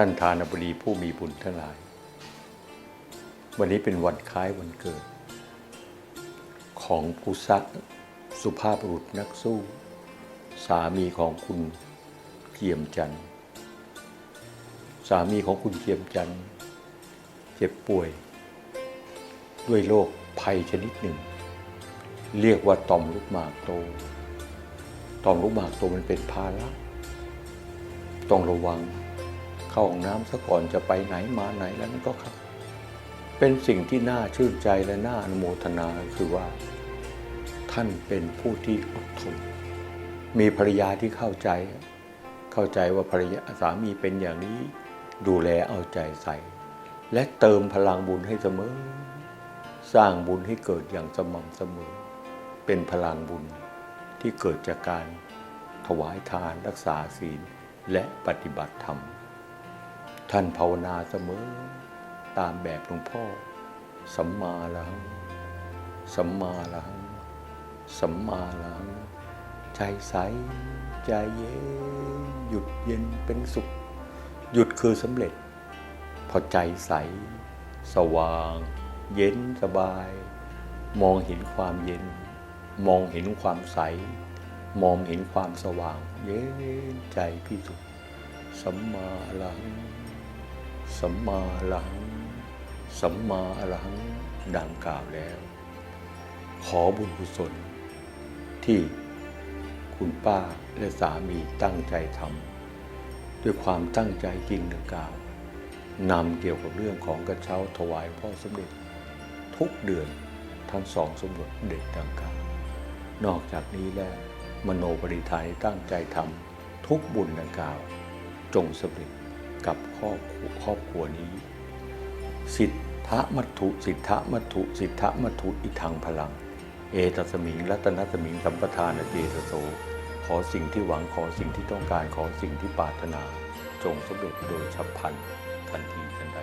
ท่านทานบดีผู้มีบุญทั้งหลาย วันนี้เป็นวันคล้ายวันเกิด ของผู้ซักสุภาพบุรุษนักสู้ สามีของคุณเกียมจันทร์สามีของคุณเกียมจันทร์เจ็บป่วย ด้วยโรคภัยชนิดหนึ่ง เรียกว่าต่อมลูกหมากโต ต่อมลูกหมากโตมันเป็นภาระต้องระวัง เข้าห้องน้ำซะก่อนจะไปไหนมาไหนแล้วนั่นก็ครับ เป็นสิ่งที่น่าชื่นใจและน่าอนุโมทนาคือว่า ท่านเป็นผู้ที่อดทน มีภรรยาที่เข้าใจ เข้าใจว่าภรรยาสามีเป็นอย่างนี้ ดูแลเอาใจใส่ และเติมพลังบุญให้เสมอ สร้างบุญให้เกิดอย่างสม่ำเสมอ เป็นพลังบุญที่เกิดจากการถวายทานรักษาศีลและปฏิบัติธรรม ท่านภาวนาเสมอ ตามแบบหลวงพ่อ สัมมาละัง สัมมาละัง สัมมาละัง ใจใส ใจเย็น หยุดเย็นเป็นสุข หยุดคือสำเร็จ พอใจใส สว่าง เย็นสบาย มองเห็นความเย็น มองเห็นความใส มองเห็นความสว่าง เย็นใจพี่สุขสัมมาอรหัง สัมมาอรัง สัมมาอรหังดังกล่าวแล้ว ขอบุญกุศล ที่คุณป้าและสามีตั้งใจทำด้วยความตั้งใจจริงดังกล่าวนำเกี่ยวกับเรื่องของกระเช้าถวายพ่อสมเด็จ ทุกเดือนทั้งสองสมเด็จเด็จดังกล่าวนอกจากนี้แล้วมโนปริธานที่ตั้งใจทำทุกบุญดังกล่าว จงสำเร็จ กับครอบครัวครอบครัวนี้ สิทธะมัตุสิทธะมัตุสิทธะมัตุอิทังพลัง เอตสมิงรัตนสมิงสัมปทานเจตโสขอสิ่งที่หวังขอสิ่งที่ต้องการขอสิ่งที่ปรารถนา จงสำเร็จโดยฉับพลันทันทีทันใด